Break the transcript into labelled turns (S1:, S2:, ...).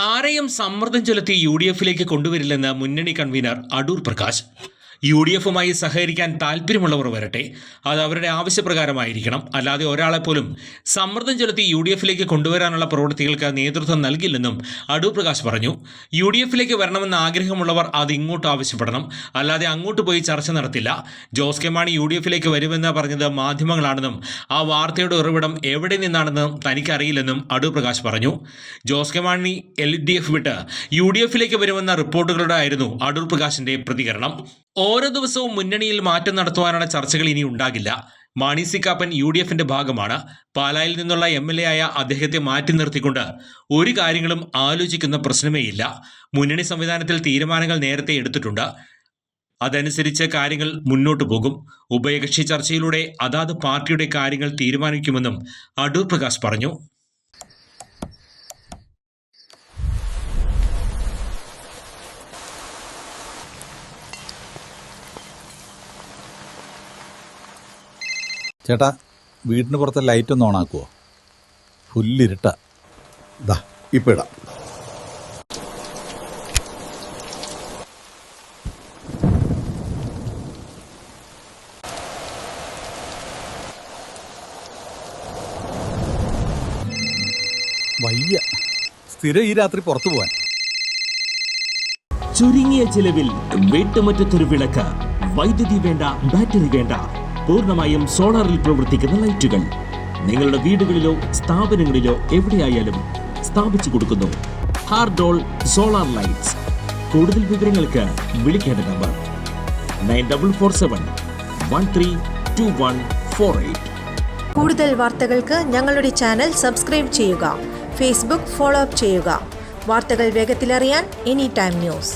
S1: ആരെയും സമ്മർദ്ദം ചെലുത്തി യു ഡി എഫിലേക്ക് കൊണ്ടുവരില്ലെന്ന് മുന്നണി convener Adoor Prakash. U D എഫുമായി സഹകരിക്കാൻ താല്പര്യമുള്ളവർ വരട്ടെ. അത് അവരുടെ ആവശ്യപ്രകാരമായിരിക്കണം. അല്ലാതെ ഒരാളെപ്പോലും സമ്മർദ്ദം ചെലുത്തി യു ഡി എഫിലേക്ക് കൊണ്ടുവരാനുള്ള പ്രവൃത്തികൾക്ക് നേതൃത്വം നൽകില്ലെന്നും അടൂർ പ്രകാശ് പറഞ്ഞു. യു ഡി എഫിലേക്ക് വരണമെന്ന് ആഗ്രഹമുള്ളവർ അത് ഇങ്ങോട്ട് ആവശ്യപ്പെടണം. അല്ലാതെ അങ്ങോട്ട് പോയി ചർച്ച നടത്തില്ല. Jose K Mani U D എഫിലേക്ക് വരുമെന്ന് പറഞ്ഞത് മാധ്യമങ്ങളാണെന്നും ആ വാർത്തയുടെ ഉറവിടം എവിടെ നിന്നാണെന്നും തനിക്കറിയില്ലെന്നും അടൂർ പ്രകാശ് പറഞ്ഞു. Jose K Mani L D F വിട്ട് യു ഡി എഫിലേക്ക് വരുമെന്ന റിപ്പോർട്ടുകളുടെ ആയിരുന്നു അടൂർ പ്രകാശിന്റെ പ്രതികരണം. ഓരോ ദിവസവും മുന്നണിയിൽ മാറ്റം നടത്തുവാനുള്ള ചർച്ചകൾ ഇനി ഉണ്ടാകില്ല. Mani C Kappan U D എഫിന്റെ ഭാഗമാണ്. പാലായിൽ നിന്നുള്ള എം എൽ എ ആയ അദ്ദേഹത്തെ മാറ്റി നിർത്തിക്കൊണ്ട് ഒരു കാര്യങ്ങളും ആലോചിക്കുന്ന പ്രശ്നമേയില്ല മുന്നണി സംവിധാനത്തിൽ തീരുമാനങ്ങൾ നേരത്തെ എടുത്തിട്ടുണ്ട്. അതനുസരിച്ച് കാര്യങ്ങൾ മുന്നോട്ടു പോകും. ഉഭയകക്ഷി ചർച്ചയിലൂടെ അതാത് പാർട്ടിയുടെ കാര്യങ്ങൾ തീരുമാനിക്കുമെന്നും അടൂർ പ്രകാശ് പറഞ്ഞു.
S2: ചേട്ടാ വീടിന് പുറത്തെ ലൈറ്റ് ഒന്ന് ഓണാക്കുവോ ഫുല്ലിരുട്ട.
S3: ദാ ഇപ്പൊ ഇടാം.
S2: വയ്യ. സ്ഥിരം ഈ രാത്രി പുറത്തു പോവാൻ.
S4: ചുരുങ്ങിയ ചിലവിൽ വീട്ടുമുറ്റത്തൊരു വിളക്ക്. വൈദ്യുതി വേണ്ട ബാറ്ററി വേണ്ട. പൂർണമായും സോളാറിൽ പ്രവർത്തിക്കുന്ന ലൈറ്റുകൾ. നിങ്ങളുടെ വീടുകളിലോ സ്ഥാപനങ്ങളിലോ എവിടെയായാലും സ്ഥാപിച്ചു കൊടുക്കുന്നു. ഹാർഡോൾ സോളാർ ലൈറ്റ്സ്. കൂടുതൽ വിവരങ്ങൾക്ക് വിളിക്കേണ്ട number. Nine double four seven one three two one four eight.
S5: കൂടുതൽ വാർത്തകൾക്ക് ഞങ്ങളുടെ ചാനൽ സബ്സ്ക്രൈബ് ചെയ്യുക. ഫേസ്ബുക്ക് ഫോളോ അപ്പ് ചെയ്യുക. വാർത്തകൾ വേഗത്തിലറിയാൻ എനി ടൈം ന്യൂസ്.